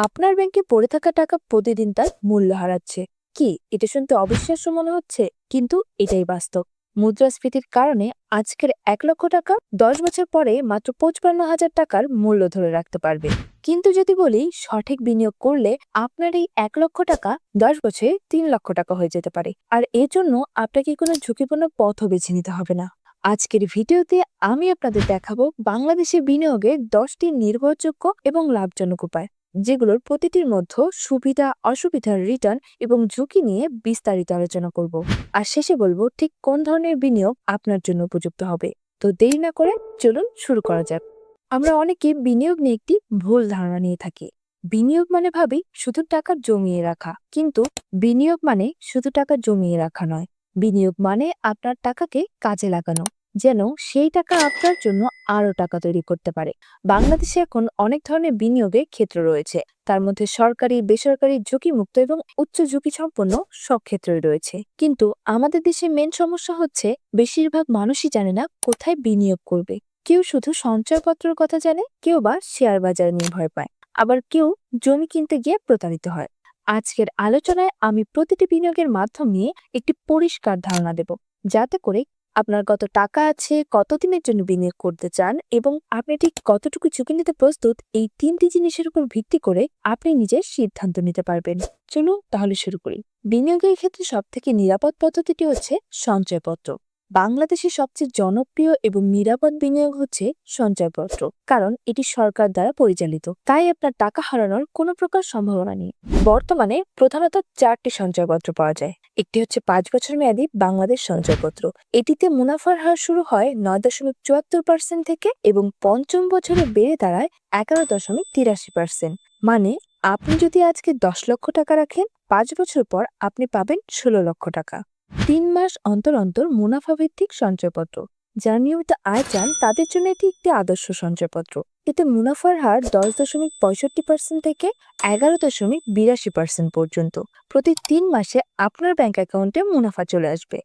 আপনার ব্যাংকে পড়ে থাকা টাকা প্রতিদিন তার মূল্য হারাচ্ছে। কি? এটা শুনতে অবিশ্বাস্য মনে হচ্ছে, কিন্তু এটাই বাস্তব। মুদ্রাস্ফীতির কারণে আজকের এক লক্ষ টাকা দশ বছর পরে মাত্র পঁচপান্ন হাজার টাকার মূল্য ধরে রাখতে পারবে। কিন্তু যদি বলি, সঠিক বিনিয়োগ করলে আপনার এই এক লক্ষ টাকা দশ বছরে তিন লক্ষ টাকা হয়ে যেতে পারে। আর এর জন্য আপনাকে কোনো ঝুঁকিপূর্ণ পথও বেছে নিতে হবে না। আজকের ভিডিওতে আমি আপনাদের দেখাবো বাংলাদেশে বিনিয়োগের দশটি নির্ভরযোগ্য এবং লাভজনক উপায়। যেগুলোর প্রতিটির মধ্যে সুবিধা, অসুবিধার রিটার্ন এবং ঝুঁকি নিয়ে বিস্তারিত আলোচনা করব। আর শেষে বলব ঠিক কোন ধরনের বিনিয়োগ আপনার জন্য উপযুক্ত হবে। তো দেরি না করে চলুন শুরু করা যাক। আমরা অনেকে বিনিয়োগ নিয়ে একটি ভুল ধারণা নিয়ে থাকি। বিনিয়োগ মানে ভাবি শুধু টাকা জমিয়ে রাখা। কিন্তু বিনিয়োগ মানে শুধু টাকা জমিয়ে রাখা নয়। বিনিয়োগ মানে আপনার টাকাকে কাজে লাগানো। যেন সেই টাকা আপনার জন্য আরও টাকা তৈরি করতে পারে। বাংলাদেশে এখন অনেক ধরনের বিনিয়োগের ক্ষেত্র রয়েছে। তার মধ্যে সরকারি, বেসরকারি ঝুঁকিমুক্ত এবং উচ্চ ঝুঁকি সম্পন্ন সব ক্ষেত্রই রয়েছে। কিন্তু আমাদের দেশে মেন সমস্যা হচ্ছে বেশিরভাগ মানুষই জানে না কোথায় বিনিয়োগ করবে। কেউ শুধু সঞ্চয়পত্রের কথা জানে, কেউ বা শেয়ার বাজার নিয়ে ভয় পায়। আবার কেউ জমি কিনতে গিয়ে প্রতারিত হয়। আজকের আলোচনায় আমি প্রতিটি বিনিয়োগের মাধ্যম নিয়ে একটি পরিষ্কার ধারণা দেব। যাতে করে আপনার কত টাকা আছে কতদিনের জন্য বিনিয়োগ করতে চান এবং আপনি ঠিক কতটুকু ঝুঁকি নিতে প্রস্তুত, এই তিনটি জিনিসের উপর ভিত্তি করে আপনি নিজের সিদ্ধান্ত নিতে পারবেন। চলুন তাহলে শুরু করি। বিনিয়োগের ক্ষেত্রে সবথেকে নিরাপদ পদ্ধতিটি হচ্ছে সঞ্চয়পত্র। বাংলাদেশের সবচেয়ে জনপ্রিয় এবং নিরাপদ বিনিয়োগ হচ্ছে সঞ্চয়পত্র, কারণ এটি সরকার দ্বারা পরিচালিত। তাই আপনার টাকা হারানোর কোনো প্রকার সম্ভাবনা নেই। বর্তমানে প্রধানত চারটি সঞ্চয়পত্র পাওয়া যায়। একটি হচ্ছে পাঁচ বছর মেয়াদী বাংলাদেশ সঞ্চয়পত্র। এটিতে মুনাফার হার শুরু হয় নয় দশমিক চুয়াত্তর পার্সেন্ট থেকে এবং পঞ্চম বছরে বেড়ে দাঁড়ায় এগারো দশমিক তিরাশি পার্সেন্ট। মানে আপনি যদি আজকে দশ লক্ষ টাকা রাখেন, পাঁচ বছর পর আপনি পাবেন ষোলো লক্ষ টাকা। তিন মাস অন্তর অন্তর মুনাফা ভিত্তিক সঞ্চয়পত্র। যারা নিয়মিত আয় চান, তাদের জন্য এটি একটি আদর্শ সঞ্চয়পত্র। এতে মুনাফার হার দশ দশমিক পঁয়ষট্টি পার্সেন্ট থেকে এগারো দশমিক বিরাশি পার্সেন্ট পর্যন্ত। প্রতি তিন মাসে আপনার ব্যাংক অ্যাকাউন্টে মুনাফা চলে আসবে।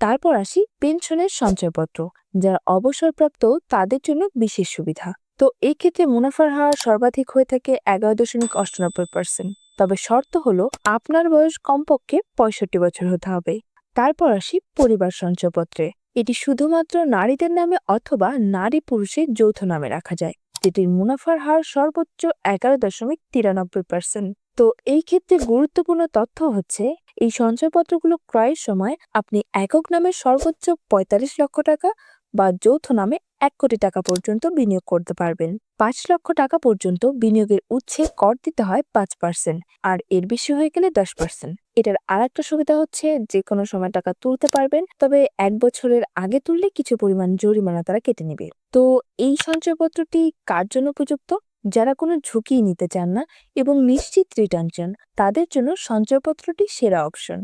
তারপর আসি পেনশনের সঞ্চয়পত্র, যারা অবসরপ্রাপ্ত, তাদের জন্য বিশেষ সুবিধা। তো এই ক্ষেত্রে মুনাফার হার সর্বাধিক হয়ে থাকে এগারো দশমিক অষ্টানব্বই পার্সেন্ট তবে শর্ত হলো, আপনার বয়স কমপক্ষে পঁয়ষট্টি বছর হতে হবে। তারপর আসি পরিবার সঞ্চয়পত্রে। এটি শুধুমাত্র নারীদের নামে অথবা নারী পুরুষের যৌথ নামে রাখা যায়, যেটির মুনাফার হার সর্বোচ্চ এগারো দশমিক তিরানব্বই পার্সেন্ট তো এই ক্ষেত্রে গুরুত্বপূর্ণ তথ্য হচ্ছে, এই সঞ্চয়পত্রগুলো ক্রয়ের সময় আপনি একক নামে সর্বোচ্চ পঁয়তাল্লিশ লক্ষ টাকা বা যৌথ নামে এক কোটি টাকা পর্যন্ত বিনিয়োগ করতে পারবেন। পাঁচ লক্ষ টাকা পর্যন্ত বিনিয়োগের উৎসে কর দিতে হয় পাঁচ পার্সেন্ট, আর এর বেশি হয়ে গেলে দশ পার্সেন্ট। এটার আর একটা সুবিধা হচ্ছে যে কোনো সময় টাকা তুলতে পারবেন, তবে এক বছরের আগে তুললে কিছু পরিমাণ জরিমানা তারা কেটে নেবে। তো এই সঞ্চয়পত্রটি কার জন্য উপযুক্ত? যারা কোনো ঝুঁকি নিতে চান না এবং নিশ্চিত রিটার্ন চান, তাদের জন্য সঞ্চয়পত্রটি সেরা অপশন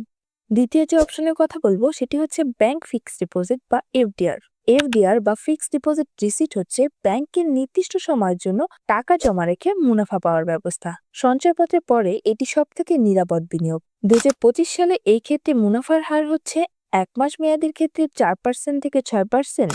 দ্বিতীয় যে অপশনের কথা বলব, সেটি হচ্ছে ব্যাংক ফিক্সড ডিপোজিট বা এফডিআর এফডিআর বা ফিক্সড ডিপোজিট রিসিট হচ্ছে ব্যাংকের নির্দিষ্ট সময়ের জন্য টাকা জমা রেখে মুনাফা পাওয়ার ব্যবস্থা। সঞ্চয়পত্রের পরে এটি সব থেকে নিরাপদ বিনিয়োগ। দুহাজার পঁচিশ সালে এই ক্ষেত্রে মুনাফার হার হচ্ছে এক মাস মেয়াদের ক্ষেত্রে চার পার্সেন্ট থেকে ছয় পার্সেন্ট,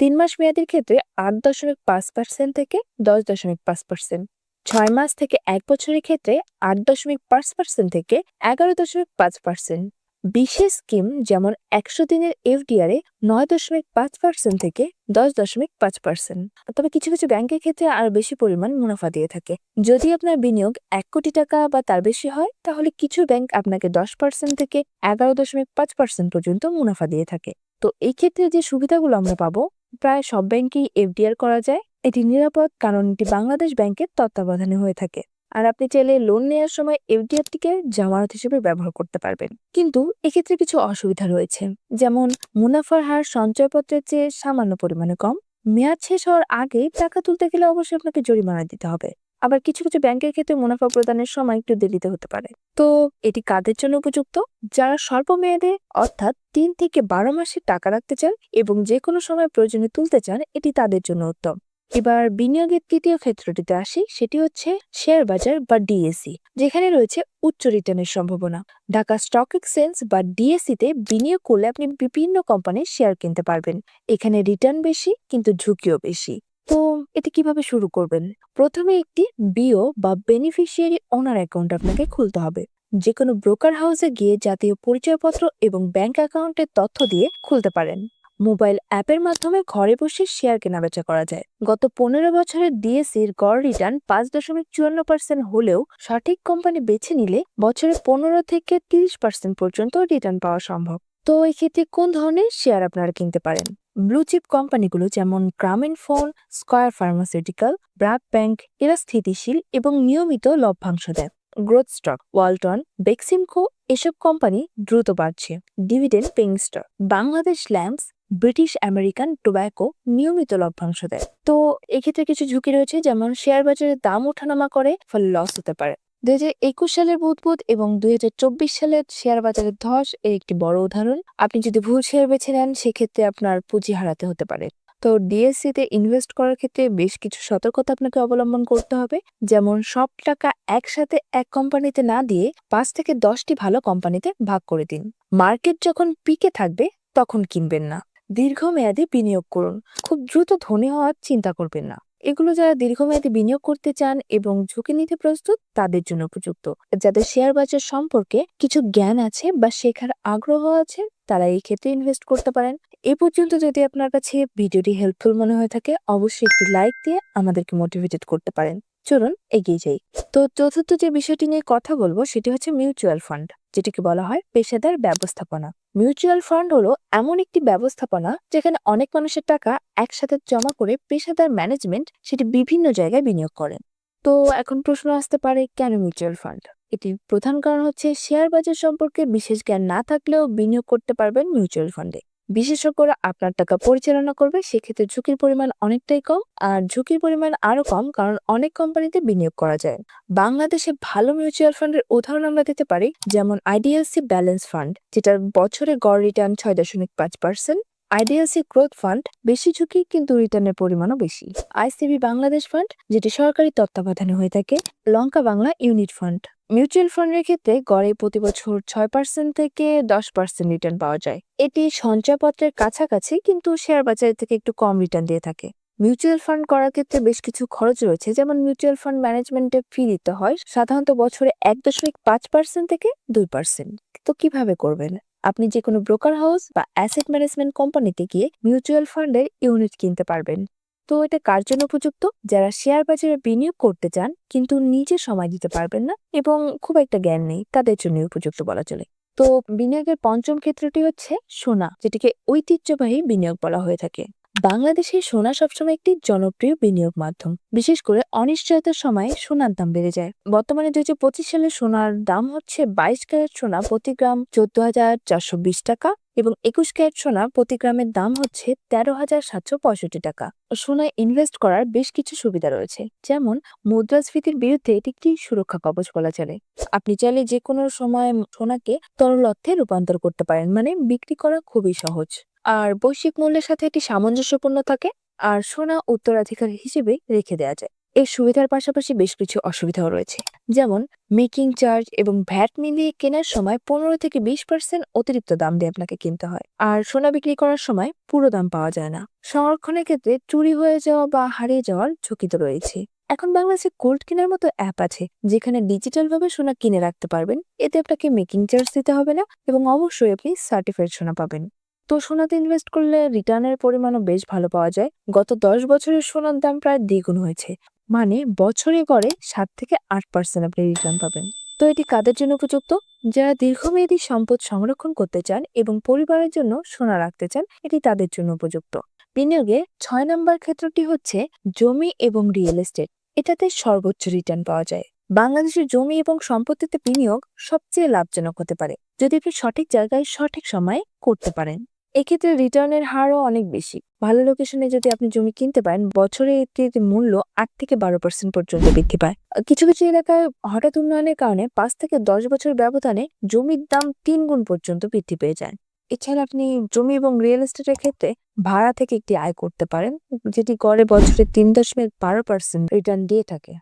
তিন মাস মেয়াদের ক্ষেত্রে আট দশমিক পাঁচ পার্সেন্ট থেকে দশ দশমিক পাঁচ পার্সেন্ট, ছয় মাস থেকে এক বছরের ক্ষেত্রে আট দশমিক পাঁচ পার্সেন্ট থেকে এগারো দশমিক পাঁচ পার্সেন্ট। বিশেষ স্কিম যেমন একশো দিনের এফডিআর নয় দশমিক পাঁচ পার্সেন্ট থেকে দশ দশমিক পাঁচ পার্সেন্ট। তবে কিছু কিছু ব্যাংকের ক্ষেত্রে আরও বেশি পরিমাণ মুনাফা দিয়ে থাকে। যদি আপনার বিনিয়োগ এক কোটি টাকা বা তার বেশি হয়, তাহলে কিছু ব্যাংক আপনাকে দশ পার্সেন্ট থেকে এগারো দশমিক পাঁচ পার্সেন্ট পর্যন্ত মুনাফা দিয়ে থাকে। তো এই ক্ষেত্রে যে সুবিধাগুলো আমরা পাবো, প্রায় সব ব্যাংকেই এফডিআর করা যায়। এটি নিরাপদ কারণ এটি বাংলাদেশ ব্যাংকের তত্ত্বাবধানে হয়ে থাকে। আর আপনি চাইলে লোন নেওয়ার সময় এফডিআরটিকে জামানত হিসেবে ব্যবহার করতে পারবেন। কিন্তু এক্ষেত্রে কিছু অসুবিধা রয়েছে। যেমন মুনাফার হার সঞ্চয়পত্রের চেয়ে সামান্য পরিমাণে কম। মেয়াদ শেষ হওয়ার আগে টাকা তুলতে গেলে অবশ্যই আপনাকে জরিমানা দিতে হবে। আবার কিছু কিছু ব্যাংকের ক্ষেত্রে মুনাফা প্রদানের সময় একটু দেরিতে হতে পারে। তো এটি কাদের জন্য উপযুক্ত? যারা স্বল্প মেয়াদে অর্থাৎ তিন থেকে বারো মাসে টাকা রাখতে চান এবং যে কোনো সময় প্রয়োজনে তুলতে চান, এটি তাদের জন্য উত্তম। এবার বিনিয়োগের তৃতীয় ক্ষেত্রটিতে আসি, সেটি হচ্ছে শেয়ার বাজার বা ডিএসি যেখানে রয়েছে উচ্চ রিটার্নের সম্ভাবনা। ঢাকা স্টক এক্সচেঞ্জ বা ডিএসসি তে বিনিয়োগ করলে আপনি বিভিন্ন কোম্পানির শেয়ার কিনতে পারবেন। এখানে রিটার্ন বেশি, কিন্তু ঝুঁকিও বেশি। তো এটি কীভাবে শুরু করবেন? প্রথমে একটি বিও বা বেনিফিশিয়ারি ওনার অ্যাকাউন্ট আপনাকে খুলতে হবে। যে কোনো ব্রোকার হাউসে গিয়ে জাতীয় পরিচয়পত্র এবং ব্যাংক অ্যাকাউন্টের তথ্য দিয়ে খুলতে পারেন। মোবাইল অ্যাপের মাধ্যমে ঘরে বসে শেয়ার কেনাবেচা করা যায়। গত পনেরো বছরের ডিএসসির গড় রিটার্ন পাঁচ দশমিক চুয়ান্ন পার্সেন্ট হলেও সঠিক কোম্পানি বেছে নিলে বছরে পনেরো থেকে তিরিশ পার্সেন্ট পর্যন্ত রিটার্ন পাওয়া সম্ভব। তো এক্ষেত্রে কোন ধরনের শেয়ার আপনারা কিনতে পারেন? ব্লু চিপ কোম্পানিগুলো যেমন Grameen phone, square pharmaceutical, BRAC bank, এরা স্থিতিশীল এবং নিয়মিত লভ্যাংশ দেয়। গ্রোথ স্টক, ওয়ালটন, বেক্সিমকো এসব কোম্পানি দ্রুত বাড়ছে। Dividend paying stock, Bangladesh lamps British American tobacco নিয়মিত লভ্যাংশ দেয়। তো এক্ষেত্রে কিছু ঝুঁকি রয়েছে, যেমন শেয়ার বাজারের দাম ওঠানামা করে, ফলে লস হতে পারে। দুই হাজার একুশ সালের বুদবুদ এবং দুই হাজার চব্বিশ সালের শেয়ার বাজারের ধস এর একটি বড় উদাহরণ। আপনি যদি ভুল শেয়ার বেছে নেন, সেক্ষেত্রে আপনার পুঁজি হারাতে হতে পারে। তো ডিএসসি তে ইনভেস্ট করার ক্ষেত্রে বেশ কিছু সতর্কতা আপনাকে অবলম্বন করতে হবে, যেমন সব টাকা একসাথে এক কোম্পানিতে না দিয়ে পাঁচ থেকে দশটি ভালো কোম্পানিতে ভাগ করে দিন। মার্কেট যখন পিকে থাকবে, তখন কিনবেন না। দীর্ঘমেয়াদী বিনিয়োগ করুন। খুব দ্রুত ধনী হওয়ার চিন্তা করবেন না। এগুলো যারা দীর্ঘমেয়াদী বিনিয়োগ করতে চান এবং ঝুঁকি নিতে প্রস্তুত, তাদের জন্য উপযুক্ত। যাদের শেয়ার বাজার সম্পর্কে কিছু জ্ঞান আছে বা শেখার আগ্রহ আছে, তারা এই ক্ষেত্রে ইনভেস্ট করতে পারেন। এ পর্যন্ত যদি আপনার কাছে ভিডিওটি হেল্পফুল মনে হয়ে থাকে, অবশ্যই একটি লাইক দিয়ে আমাদেরকে মোটিভেটেড করতে পারেন। চলুন এগিয়ে যাই। তো চতুর্থ যে বিষয়টি নিয়ে কথা বলব সেটি হচ্ছে মিউচুয়াল ফান্ড যেটিকে বলা হয় পেশাদার ব্যবস্থাপনা। মিউচুয়াল ফান্ড হলো এমন একটি ব্যবস্থাপনা যেখানে অনেক মানুষের টাকা একসাথে জমা করে পেশাদার ম্যানেজমেন্ট সেটি বিভিন্ন জায়গায় বিনিয়োগ করেন। তো এখন প্রশ্ন আসতে পারে, কেন মিউচুয়াল ফান্ড এটি প্রধান কারণ হচ্ছে শেয়ার বাজার সম্পর্কে বিশেষ জ্ঞান না থাকলেও বিনিয়োগ করতে পারবেন মিউচুয়াল ফান্ডে বিশেষজ্ঞরা আপনার টাকা পরিচালনা করবে, সেক্ষেত্রে ঝুঁকির পরিমাণ অনেকটাই কম আর ঝুঁকির পরিমাণ আরও কম কারণ অনেক কোম্পানিতে বিনিয়োগ করা যায়। বাংলাদেশে ভালো মিউচুয়াল ফান্ডের উদাহরণ আমরা দিতে পারি, যেমন আইডিএলসি ব্যালেন্স ফান্ড, যেটার বছরে গড় রিটার্ন ছয় দশমিক পাঁচ পার্সেন্ট। আইডিএলসি গ্রোথ ফান্ড, বেশি ঝুঁকি কিন্তু রিটার্নের পরিমাণও বেশি। আইসিবি বাংলাদেশ ফান্ড, যেটি সরকারি তত্ত্বাবধানে হয়ে থাকে, Lanka Bangla unit fund. Mutual ফান্ডের ক্ষেত্রে গড়ে প্রতি বছর ছয় পার্সেন্ট থেকে দশ পার্সেন্ট রিটার্ন পাওয়া যায়। এটি সঞ্চয়পত্রের কাছাকাছি কিন্তু শেয়ার বাজারের থেকে একটু কম রিটার্ন দিয়ে থাকে। মিউচুয়াল ফান্ড করার ক্ষেত্রে বেশ কিছু খরচ রয়েছে, যেমন মিউচুয়াল ফান্ড ম্যানেজমেন্টে ফি দিতে হয়, সাধারণত বছরে এক দশমিক পাঁচ পার্সেন্ট থেকে দুই পার্সেন্ট তো কীভাবে করবেন? আপনি যে কোনো ব্রোকার হাউস বা অ্যাসেট ম্যানেজমেন্ট কোম্পানিতে গিয়ে মিউচুয়াল ফান্ডের ইউনিট কিনতে পারবেন। তো এটা কার জন্য উপযুক্ত? যারা শেয়ার বাজারে বিনিয়োগ করতে চান, কিন্তু নিজে সময় দিতে পারবেন না এবং খুব একটা জ্ঞান নেই, তাদের জন্য উপযুক্ত বলা চলে। তো বিনিয়োগের পঞ্চম ক্ষেত্রটি হচ্ছে সোনা, যেটিকে ঐতিহ্যবাহী বিনিয়োগ বলা হয়ে থাকে। বাংলাদেশে সোনা সবসময় একটি জনপ্রিয় বিনিয়োগ মাধ্যম। বিশেষ করে অনিশ্চয়তার সময় সোনার দাম বেড়ে যায়। বর্তমানে দুই হাজার পঁচিশ সালে সোনার দাম হচ্ছে বাইশ ক্যারেট সোনা প্রতি গ্রাম চোদ্দ হাজার চারশো বিশ টাকা। এবং একুশ ক্যারেট সোনা প্রতি গ্রামের দাম হচ্ছে তেরো হাজার সাতশো পঁয়ষট্টি টাকা। সোনায় ইনভেস্ট করার বেশ কিছু সুবিধা রয়েছে, যেমন মুদ্রাস্ফীতির বিরুদ্ধে এটি একটি সুরক্ষা কবচ বলা চলে। আপনি চাইলে যে কোনো সময় সোনাকে তরল অর্থে রূপান্তর করতে পারেন মানে বিক্রি করা খুবই সহজ। আর বৈশ্বিক মূল্যের সাথে এটি সামঞ্জস্যপূর্ণ থাকে, আর সোনা উত্তরাধিকার হিসেবে রেখে দেওয়া যায়। এর সুবিধার পাশাপাশি বেশ কিছু অসুবিধাও রয়েছে। যেমন মেকিং চার্জ এবং ভ্যাট মিলিয়ে কেনার সময় পনেরো থেকে বিশ পার্সেন্ট অতিরিক্ত দাম দিয়ে আপনাকে কিনতে হয়। আর সোনা বিক্রি করার সময় পুরো দাম পাওয়া যায় না। সংরক্ষণের ক্ষেত্রে চুরি হয়ে যাওয়া বা হারিয়ে যাওয়ার ঝুঁকি তো রয়েছে। এখন বাংলাদেশে গোল্ড কেনার মতো অ্যাপ আছে, যেখানে ডিজিটাল ভাবে সোনা কিনে রাখতে পারবেন। এতে আপনাকে মেকিং চার্জ দিতে হবে না এবং অবশ্যই আপনি সার্টিফাইড সোনা পাবেন। তো সোনাতে ইনভেস্ট করলে রিটার্নের পরিমাণও বেশ ভালো পাওয়া যায়। গত দশ বছরের সোনার দাম প্রায় দ্বিগুণ হয়েছে। মানে বছরে গড়ে সাত থেকে আট পার্সেন্ট আপনি রিটার্ন পাবেন। তো এটি কাদের জন্য উপযুক্ত? যারা দীর্ঘমেয়াদী সম্পদ সংরক্ষণ করতে চান এবং পরিবারের জন্য সোনা রাখতে চান, এটি তাদের জন্য উপযুক্ত। বিনিয়োগে ছয় নম্বর ক্ষেত্রটি হচ্ছে জমি এবং রিয়েল এস্টেট এটাতে সর্বোচ্চ রিটার্ন পাওয়া যায়। বাংলাদেশের জমি এবং সম্পত্তিতে বিনিয়োগ সবচেয়ে লাভজনক হতে পারে, যদি আপনি সঠিক জায়গায় সঠিক সময়ে করতে পারেন। এক্ষেত্রে রিটার্নের হারও অনেক বেশি। ভালো লোকেশনে যদি আপনি জমি কিনতে পারেন, বছরে এটির মূল্য আট থেকে বারো পার্সেন্ট পর্যন্ত বৃদ্ধি পায়। কিছু কিছু এলাকায় হঠাৎ উন্নয়নের কারণে পাঁচ থেকে দশ বছর ব্যবধানে জমির দাম তিন গুণ পর্যন্ত বৃদ্ধি পেয়ে যায়। এছাড়া আপনি জমি এবং রিয়েল এস্টেটের ক্ষেত্রে ভাড়া থেকে একটি আয় করতে পারেন, যেটি গড়ে বছরে তিন দশমিক বারো পার্সেন্ট রিটার্ন দিয়ে থাকে।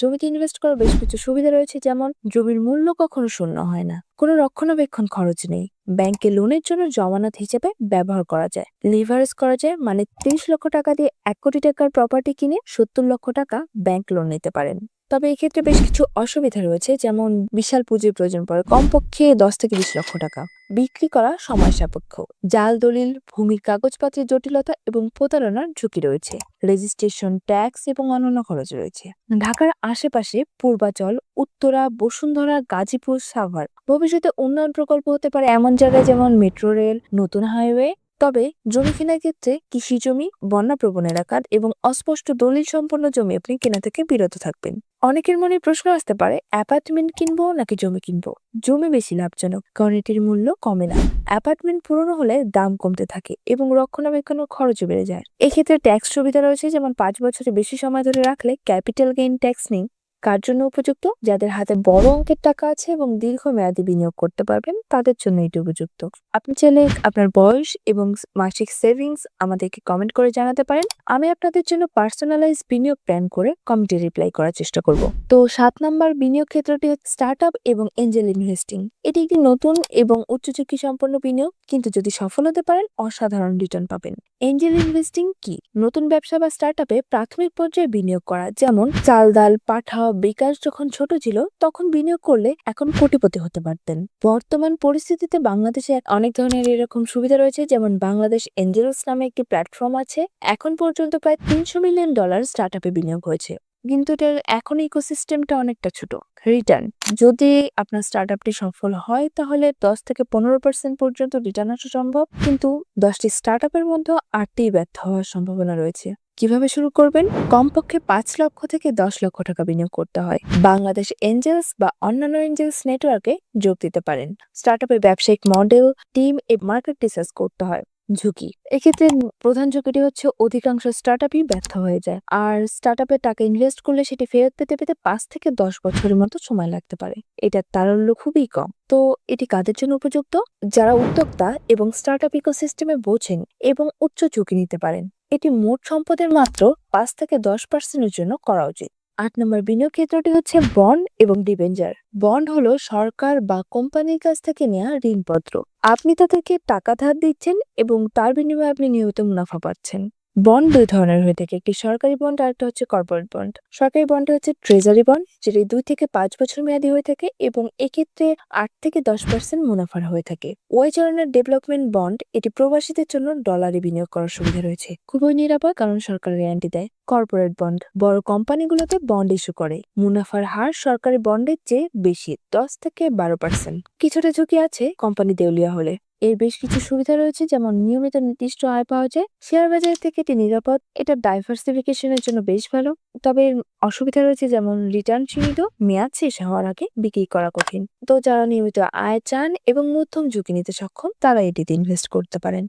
জমিতে ইনভেস্ট করার বেশ কিছু সুবিধা রয়েছে, যেমন জমির মূল্য কখনো শূন্য হয় না, কোনো রক্ষণাবেক্ষণ খরচ নেই, ব্যাংকে লোনের জন্য জমানত হিসেবে ব্যবহার করা যায় লিভারেজ করা যায় মানে তিরিশ লক্ষ টাকা দিয়ে এক কোটি টাকার প্রপার্টি কিনে সত্তর লক্ষ টাকা ব্যাংক লোন নিতে পারেন। তবে এক্ষেত্রে বেশ কিছু অসুবিধা রয়েছে, যেমন বিশাল পুঁজির প্রয়োজন পড়ে। কমপক্ষে দশ থেকে বিশ লক্ষ টাকা। বিক্রি করা সময় সাপেক্ষ। জাল, দলিল ভূমির কাগজপত্রের জটিলতা এবং প্রতারণার ঝুঁকি রয়েছে। রেজিস্ট্রেশন, ট্যাক্স এবং অন্যান্য খরচ রয়েছে। ঢাকার আশেপাশে পূর্বাচল, উত্তরা, বসুন্ধরা, গাজীপুর, সাভার। ভবিষ্যতে উন্নয়ন প্রকল্প হতে পারে এমন জায়গায় যেমন মেট্রো রেল, নতুন হাইওয়ে। তবে জমি কেনার ক্ষেত্রে কৃষি জমি বন্যাপ্রবণ এলাকার এবং অস্পষ্ট দলিল সম্পন্ন জমি আপনি কেনা থেকে বিরত থাকবেন। অনেকের মনে প্রশ্ন আসতে পারে, অ্যাপার্টমেন্ট কিনবো নাকি জমি কিনবো? জমি বেশি লাভজনক কারণ এটির মূল্য কমে না। অ্যাপার্টমেন্ট পুরনো হলে দাম কমতে থাকে এবং রক্ষণাবেক্ষণের খরচও বেড়ে যায়। এক্ষেত্রে ট্যাক্স সুবিধা রয়েছে, যেমন পাঁচ বছরের বেশি সময় ধরে রাখলে ক্যাপিটাল গেইন ট্যাক্স নেই। কার জন্য উপযুক্ত? যাদের হাতে বড় অঙ্কের টাকা আছে এবং দীর্ঘমেয়াদী বিনিয়োগ করতে পারবেন, তাদের জন্য এটি উপযুক্ত। আপনি চাইলে আপনার বয়স এবং মাসিক সেভিংস আমাদেরকে কমেন্ট করে জানাতে পারেন। আমি আপনাদের জন্য পার্সোনালাইজ বিনিয়োগ প্ল্যান করে কমিটি রিপ্লাই করার চেষ্টা করব। তো সাত নাম্বার বিনিয়োগ ক্ষেত্রটি হচ্ছে স্টার্ট আপ এবং এঞ্জেল ইনভেস্টিং। এটি একটি নতুন এবং উচ্চ ঝুঁকি সম্পন্ন বিনিয়োগ, কিন্তু যদি সফল হতে পারেন, অসাধারণ রিটার্ন পাবেন। এঞ্জেল ইনভেস্টিং কি? নতুন ব্যবসা বা স্টার্ট আপে প্রাথমিক পর্যায়ে বিনিয়োগ করা, যেমন চাল, ডাল পাঠা বিকাশ যখন ছোট ছিল, তখন বিনিয়োগ করলে এখন কোটিপতি হতে পারতেন। বর্তমান পরিস্থিতিতে বাংলাদেশে অনেক ধরনের এরকম সুবিধা রয়েছে, যেমন বাংলাদেশ এঞ্জেলস নামে একটি প্ল্যাটফর্ম আছে। এখন পর্যন্ত প্রায় তিনশো মিলিয়ন ডলার স্টার্ট আপে বিনিয়োগ হয়েছে। কিন্তু এটার এখন ইকোসিস্টেমটা অনেকটা ছোট। রিটার্ন যদি আপনার স্টার্ট আপটি সফল হয়, তাহলে দশ থেকে পনেরো পার্সেন্ট পর্যন্ত রিটার্ন আসা সম্ভব। কিন্তু দশটি স্টার্ট আপের মধ্যে আটটি ব্যর্থ হওয়ার সম্ভাবনা রয়েছে। কীভাবে শুরু করবেন? কমপক্ষে পাঁচ লক্ষ থেকে দশ লক্ষ টাকা বিনিয়োগ করতে হয়। বাংলাদেশ এঞ্জেলস বা অন্যান্য এঞ্জেলস নেটওয়ার্কে যোগ দিতে পারেন। স্টার্ট আপের ব্যবসায়িক মডেল, টিম এবং মার্কেট রিসার্চ করতে হয়। ঝুঁকি। এক্ষেত্রে প্রধান ঝুঁকিটি হচ্ছে অধিকাংশ স্টার্ট আপই ব্যর্থ হয়ে যায়। আর স্টার্ট আপে টাকা ইনভেস্ট করলে সেটি ফেরত পেতে পেতে পাঁচ থেকে দশ বছরের মতো সময় লাগতে পারে। এটার তারল্য খুবই কম। তো এটি কাদের জন্য উপযুক্ত? যারা উদ্যোক্তা এবং স্টার্ট আপ ইকোসিস্টেমে বোঝেন এবং উচ্চ ঝুঁকি নিতে পারেন। এটি মোট সম্পদের মাত্র পাঁচ থেকে দশ পার্সেন্টের জন্য করা উচিত। আট নম্বর বিনিয়োগ ক্ষেত্রটি হচ্ছে বন্ড এবং ডিবেঞ্জার বন্ড হলো সরকার বা কোম্পানির কাছ থেকে নেওয়া ঋণপত্র। আপনি তাদেরকে টাকা ধার দিচ্ছেন এবং তার বিনিময়ে আপনি নিয়মিত মুনাফা পাচ্ছেন। বন্ড দুই ধরনের হয়ে থাকে। একটি সরকারি বন্ড আর একটা হচ্ছে কর্পোরেট বন্ড। সরকারি বন্ডটা হচ্ছে ট্রেজারি বন্ড, যেটি দুই থেকে পাঁচ বছর মেয়াদী হয়ে থাকে এবং এক্ষেত্রে আট থেকে দশ পার্সেন্ট মুনাফার হয়ে থাকে। ওই ধরনের ডেভেলপমেন্ট বন্ড, এটি প্রবাসীদের জন্য ডলারে বিনিয়োগ করার সুবিধা রয়েছে। খুবই নিরাপদ কারণ সরকার গ্যারান্টি দেয়। কর্পোরেট বন্ড, বড় কোম্পানিগুলোতে বন্ড ইস্যু করে। মুনাফার হার সরকারি বন্ডের চেয়ে বেশি, দশ থেকে বারো পার্সেন্ট কিছুটা ঝুঁকি আছে কোম্পানি দেউলিয়া হলে। এর বেশ কিছু সুবিধা রয়েছে, যেমন নিয়মিত নির্দিষ্ট আয় পাওয়া যায়, শেয়ার বাজার থেকে এটি নিরাপদ, এটা ডাইভার্সিফিকেশনের জন্য বেশ ভালো। তবে অসুবিধা রয়েছে, যেমন রিটার্ন সীমিত, মেয়াদ শেষ হওয়ার আগে বিক্রি করা কঠিন। তো যারা নিয়মিত আয় চান এবং মধ্যম ঝুঁকি নিতে সক্ষম, তারা এটিতে ইনভেস্ট করতে পারেন।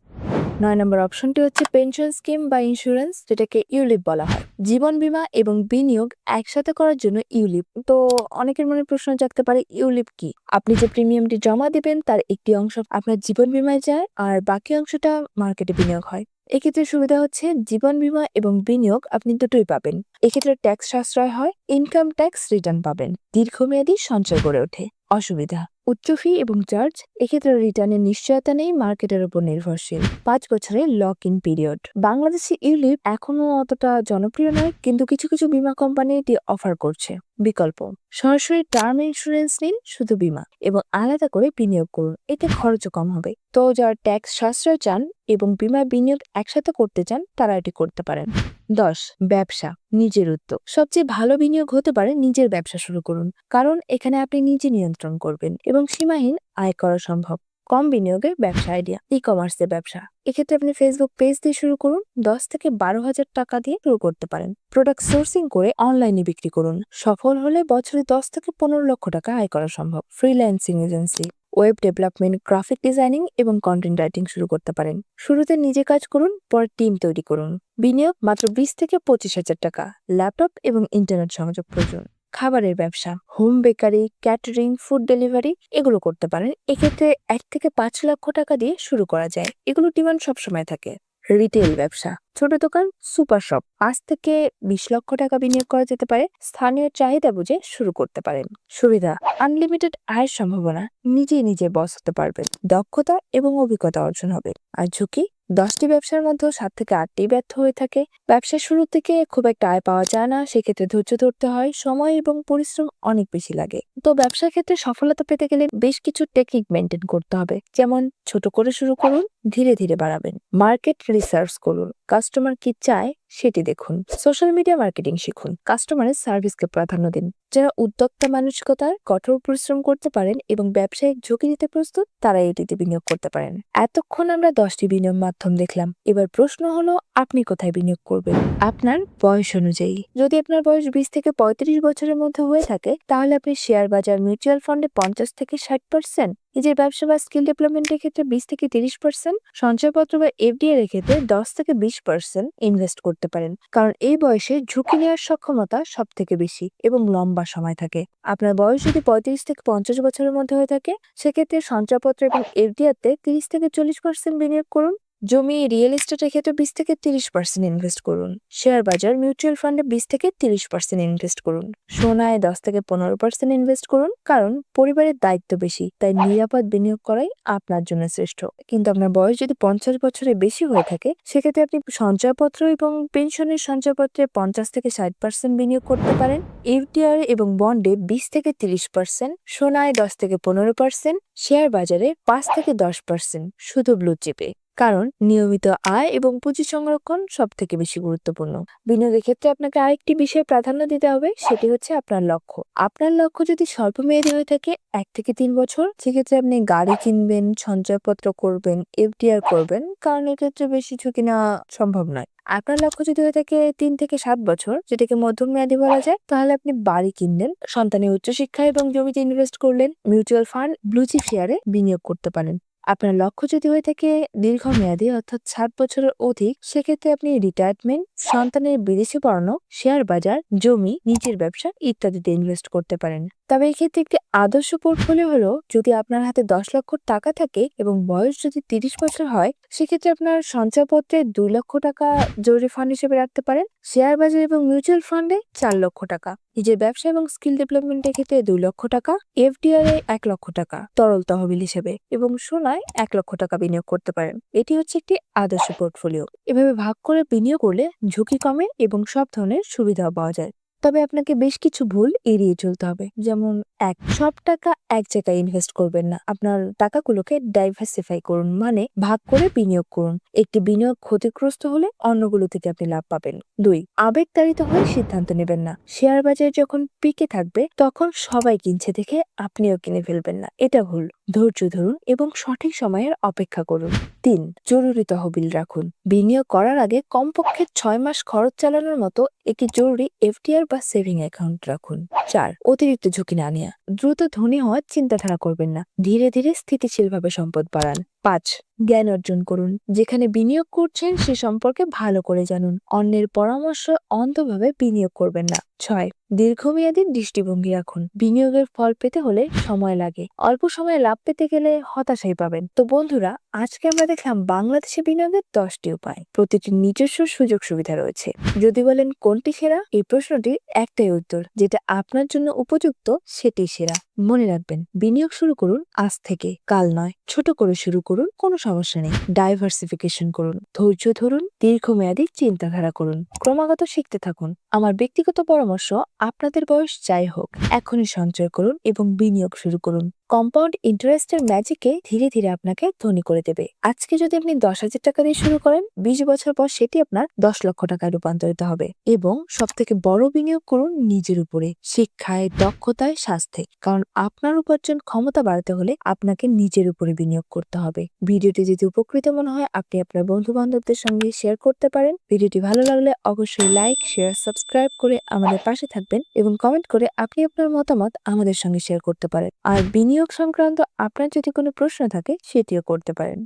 নয় নম্বর অপশনটি হচ্ছে পেনশন স্কিম বা ইন্স্যুরেন্স যেটাকে ইউলিপ বলা হয়। জীবন বীমা এবং বিনিয়োগ একসাথে করার জন্য ইউলিপ তো অনেকের মনে প্রশ্ন জাগতে পারে ইউলিপ কি? আপনি যে প্রিমিয়ামটি জমা দিবেন, তার একটি অংশ আপনার জীবন বিমায় যায়, আর বাকি অংশটা মার্কেটে বিনিয়োগ হয়। এক্ষেত্রে সুবিধা হচ্ছে, জীবন বীমা এবং বিনিয়োগ আপনি দুটোই পাবেন। এক্ষেত্রে ট্যাক্স সাশ্রয় হয় ইনকাম ট্যাক্স রিটার্ন পাবেন। দীর্ঘমেয়াদী সঞ্চয় গড়ে ওঠে। অসুবিধা। উচ্চ ফি এবং চার্জ এক্ষেত্রে রিটার্নের নিশ্চয়তা নেই মার্কেটের উপর নির্ভরশীল। পাঁচ বছরের লক ইন পিরিয়ড বাংলাদেশে ইউলিপ এখনও অতটা জনপ্রিয় নয়, কিন্তু কিছু কিছু বীমা কোম্পানি এটি অফার করছে। বিকল্প। সরাসরি টার্ম ইন্স্যুরেন্স নিন, শুধু বীমা, এবং আলাদা করে বিনিয়োগ করুন। এতে খরচও কম হবে। তো যারা ট্যাক্স সাশ্রয় চান এবং বীমা বিনিয়োগ একসাথে করতে চান, তারা এটি করতে পারেন। দশ, ব্যবসা, নিজের উদ্যোগ। সবচেয়ে ভালো বিনিয়োগ হতে পারে নিজের ব্যবসা শুরু করুন। কারণ এখানে আপনি নিজে নিয়ন্ত্রণ করবেন এবং সীমাহীন আয় করা সম্ভব। কম বিনিয়োগের ব্যবসা আইডিয়া ই কমার্সের ব্যবসা। এক্ষেত্রে আপনি ফেসবুক পেজ দিয়ে শুরু করুন, দশ থেকে বারো হাজার টাকা দিয়ে শুরু করতে পারেন। প্রোডাক্ট সোর্সিং করে অনলাইনে বিক্রি করুন। সফল হলে বছরে দশ থেকে পনেরো লক্ষ টাকা আয় করা সম্ভব। Freelancing agency web development graphic designing এবং কন্টেন্ট রাইটিং শুরু করতে পারেন। শুরুতে নিজে কাজ করুন, পর টিম তৈরি করুন। বিনিয়োগ মাত্র বিশ থেকে পঁচিশ হাজার টাকা। ল্যাপটপ এবং ইন্টারনেট সংযোগ প্রয়োজন। খাবারের ব্যবসা home bakery catering food delivery এগুলো করতে পারেন। এক্ষেত্রে এক থেকে পাঁচ লক্ষ টাকা দিয়ে শুরু করা যায়। এগুলো ডিমান্ড সবসময় থাকে। রিটেল ব্যবসা। ছোট দোকান, সুপার শপ। পাঁচ থেকে বিশ লক্ষ টাকা বিনিয়োগ করা যেতে পারে। স্থানীয় চাহিদা বুঝে শুরু করতে পারেন। সুবিধা আনলিমিটেড আয়ের সম্ভাবনা। নিজে নিজে বস হতে পারবেন। দক্ষতা এবং অভিজ্ঞতা অর্জন হবে। আর ঝুঁকি, দশটি ব্যবসার মধ্যে সাত থেকে আটটি ব্যর্থ হয়ে থাকে। ব্যবসার শুরু থেকে খুব একটা আয় পাওয়া যায় না। সেক্ষেত্রে ধৈর্য ধরতে হয়। সময় এবং পরিশ্রম অনেক বেশি লাগে। তো ব্যবসার ক্ষেত্রে সফলতা পেতে গেলে বেশ কিছু টেকনিক মেনটেন করতে হবে। যেমন ছোট করে শুরু করুন ধীরে ধীরে বাড়াবেন। মার্কেট রিসার্চ করুন। কাস্টমার কি চায় সেটি দেখুন। সোশ্যাল মিডিয়া মার্কেটিং শিখুন। কাস্টমারের সার্ভিসকে প্রাধান্য দিন। যারা উদ্যোক্তা মানসিকতার কঠোর পরিশ্রম করতে পারেন এবং ব্যবসায়িক ঝুঁকি নিতে প্রস্তুত তারা এটিতে বিনিয়োগ করতে পারেন। এতক্ষণ আমরা দশটি বিনিয়োগ মাধ্যম দেখলাম। এবার প্রশ্ন হলো, আপনি কোথায় বিনিয়োগ করবেন? আপনার বয়স অনুযায়ী। যদি আপনার বয়স বিশ থেকে পঁয়ত্রিশ বছরের মধ্যে হয়ে থাকে, তাহলে আপনি শেয়ার বাজার মিউচুয়াল ফান্ডে পঞ্চাশ থেকে ষাট পার্সেন্ট নিজের ব্যবসা বা স্কিল ডেভেলপমেন্টের ক্ষেত্রে বিশ থেকে তিরিশ পার্সেন্ট, সঞ্চয়পত্র বা এফডিআর এর ক্ষেত্রে দশ থেকে বিশ পার্সেন্ট ইনভেস্ট করতে পারেন। কারণ এই বয়সে ঝুঁকি নেওয়ার সক্ষমতা সব থেকে বেশি এবং লম্বা সময় থাকে। আপনার বয়স যদি পঁয়ত্রিশ থেকে পঞ্চাশ বছরের মধ্যে হয়ে থাকে, সেক্ষেত্রে সঞ্চয়পত্র এবং এফডিআর তে তিরিশ থেকে চল্লিশ পার্সেন্ট বিনিয়োগ করুন। জমি রিয়েল এস্টেটের ক্ষেত্রে বিশ থেকে তিরিশ পার্সেন্ট ইনভেস্ট করুন। শেয়ার বাজার মিউচুয়াল ফান্ডে বিশ থেকে তিরিশ পার্সেন্ট ইনভেস্ট করুন। সোনায় দশ থেকে পনেরো পার্সেন্ট ইনভেস্ট করুন, কারণ পরিবারের দায়িত্ব বেশি, তাই নিরাপদ বিনিয়োগ করাই আপনার জন্য শ্রেষ্ঠ। কিন্তু আপনার বয়স যদি পঞ্চাশ বছরের বেশি হয়ে থাকে, সেক্ষেত্রে আপনি সঞ্চয়পত্র এবং পেনশনের সঞ্চয়পত্রে পঞ্চাশ থেকে ষাট পার্সেন্ট বিনিয়োগ করতে পারেন। এফডিআর এবং বন্ডে বিশ থেকে তিরিশ পার্সেন্ট সোনায় দশ থেকে পনেরো পার্সেন্ট শেয়ার বাজারে পাঁচ থেকে দশ পার্সেন্ট শুধু ব্লু চিপে কারণ নিয়মিত আয় এবং পুঁজি সংরক্ষণ সব থেকে বেশি গুরুত্বপূর্ণ। বিনিয়োগের ক্ষেত্রে আপনাকে আরেকটি বিষয়ে প্রাধান্য দিতে হবে, সেটি হচ্ছে আপনার লক্ষ্য। আপনার লক্ষ্য যদি স্বল্প স্বল্পমেয়াদী হয়ে থাকে, এক থেকে তিন বছর, সেক্ষেত্রে আপনি গাড়ি কিনবেন, সঞ্চয়পত্র করবেন, এফডিআর করবেন, কারণ এক্ষেত্রে বেশি ঝুঁকি নেওয়া সম্ভব নয়। আপনার লক্ষ্য যদি হয়ে থাকে তিন থেকে সাত বছর, যেটাকে মধ্যম মেয়াদী বলা যায়, তাহলে আপনি বাড়ি কিনলেন, সন্তানের উচ্চশিক্ষা এবং জমিতে ইনভেস্ট করলেন মিউচুয়াল ফান্ড ব্লুচিপ শেয়ারে বিনিয়োগ করতে পারেন। আপনার লক্ষ্য যদি হয়ে থাকে দীর্ঘমেয়াদী অর্থাৎ সাত বছরের অধিক, সেক্ষেত্রে আপনি রিটায়ারমেন্ট সন্তানের বিদেশে পড়ানো শেয়ার বাজার, জমি, নিজের ব্যবসা ইত্যাদিতে ইনভেস্ট করতে পারেন। তবে এক্ষেত্রে একটি আদর্শ পোর্টফোলিও হলো যদি আপনার হাতে দশ লক্ষ টাকা থাকে এবং বয়স যদি তিরিশ বছর হয়, সেক্ষেত্রে আপনার সঞ্চয়পত্রে দুই লক্ষ টাকা জরুরি ফান্ড হিসেবে রাখতে পারেন শেয়ার বাজার এবং মিউচুয়াল ফান্ডে চার লক্ষ টাকা। নিজের ব্যবসা এবং স্কিল ডেভেলপমেন্টের ক্ষেত্রে দুই লক্ষ টাকা, এফডিআর এ এক লক্ষ টাকা, তরল তহবিল হিসেবে এবং সোনায় এক লক্ষ টাকা বিনিয়োগ করতে পারেন। এটি হচ্ছে একটি আদর্শ পোর্টফোলিও। এভাবে ভাগ করে বিনিয়োগ করলে ঝুঁকি কমে এবং সব ধরনের সুবিধাও পাওয়া যায়। তবে আপনাকে বেশ কিছু ভুল এড়িয়ে চলতে হবে। যেমন, এক, সব টাকা এক জায়গায় ইনভেস্ট করবেন না। আপনার টাকাগুলোকে ডাইভার্সিফাই করুন মানে ভাগ করে বিনিয়োগ করুন। একটি বিনিয়োগ ক্ষতিগ্রস্ত হলে অন্যগুলো থেকে আপনি লাভ পাবেন। দুই, আবেগতাড়িত হয়ে সিদ্ধান্ত নেবেন না। শেয়ার বাজার যখন পিকে থাকবে, তখন সবাই কিনছে দেখে আপনিও কিনে ফেলবেন না। এটা ভুল। ধৈর্য ধরুন এবং সঠিক সময়ের অপেক্ষা করুন। তিন, জরুরি তহবিল রাখুন। বিনিয়োগ করার আগে কমপক্ষে ছয় মাস খরচ চালানোর মতো একটি জরুরি এফডিআর বা সেভিং অ্যাকাউন্ট রাখুন। চার, অতিরিক্ত ঝুঁকি না নেওয়া দ্রুত ধনী হওয়ার চিন্তাধারা করবেন না। ধীরে ধীরে স্থিতিশীলভাবে সম্পদ বাড়ান। পাঁচ, জ্ঞান অর্জন করুন। যেখানে বিনিয়োগ করছেন, সে সম্পর্কে ভালো করে জানুন। অন্যের পরামর্শ অন্ধভাবে বিনিয়োগ করবেন না। ছয়, দীর্ঘমেয়াদী দৃষ্টিভঙ্গি রাখুন। বিনিয়োগের ফল পেতে হলে সময় লাগে। অল্প সময়ে লাভ পেতে গেলে হতাশাই পাবেন। তো বন্ধুরা, আজকে আমরা দেখলাম বাংলাদেশে বিনিয়োগের দশটি উপায়। প্রতিটি নিজস্ব সুযোগ সুবিধা রয়েছে। যদি বলেন কোনটি সেরা? এই প্রশ্নটির একটাই উত্তর, যেটা আপনার জন্য উপযুক্ত, সেটি সেরা। মনে রাখবেন, বিনিয়োগ শুরু করুন আজ থেকে, কাল নয়, ছোট করে শুরু করুন। কোনো সমস্যা নেই। ডাইভার্সিফিকেশন করুন, ধৈর্য ধরুন, দীর্ঘমেয়াদী চিন্তাধারা করুন, ক্রমাগত শিখতে থাকুন। আমার ব্যক্তিগত পরামর্শ, আপনাদের বয়স যাই হোক, এখনই সঞ্চয় করুন এবং বিনিয়োগ শুরু করুন। কম্পাউন্ড ইন্টারেস্টের ম্যাজিকে ধীরে ধীরে আপনাকে ধনী করে দেবে। আজকে যদি আপনি দশ হাজার টাকা দিয়ে শুরু করেন, বিশ বছর পর সেটি আপনার দশ লক্ষ টাকায় রূপান্তরিত হবে এবং সব থেকে বড় বিনিয়োগ করুন নিজের উপরে, শিক্ষায়, দক্ষতায়, স্বাস্থ্যে। কারণ আপনার উপার্জন ক্ষমতা বাড়াতে হলে আপনাকে নিজের উপরে বিনিয়োগ করতে হবে। ভিডিওটি যদি উপকৃত মনে হয়, আপনি আপনার বন্ধু বান্ধবদের সঙ্গে শেয়ার করতে পারেন। ভিডিওটি ভালো লাগলে অবশ্যই লাইক শেয়ার সাবস্ক্রাইব করে আমাদের পাশে থাকবেন এবং কমেন্ট করে আপনি আপনার মতামত আমাদের সঙ্গে শেয়ার করতে পারেন। আর বিনিয়োগ সংক্রান্ত আপনার যদি কোনো প্রশ্ন থাকে সেটিও করতে পারেন।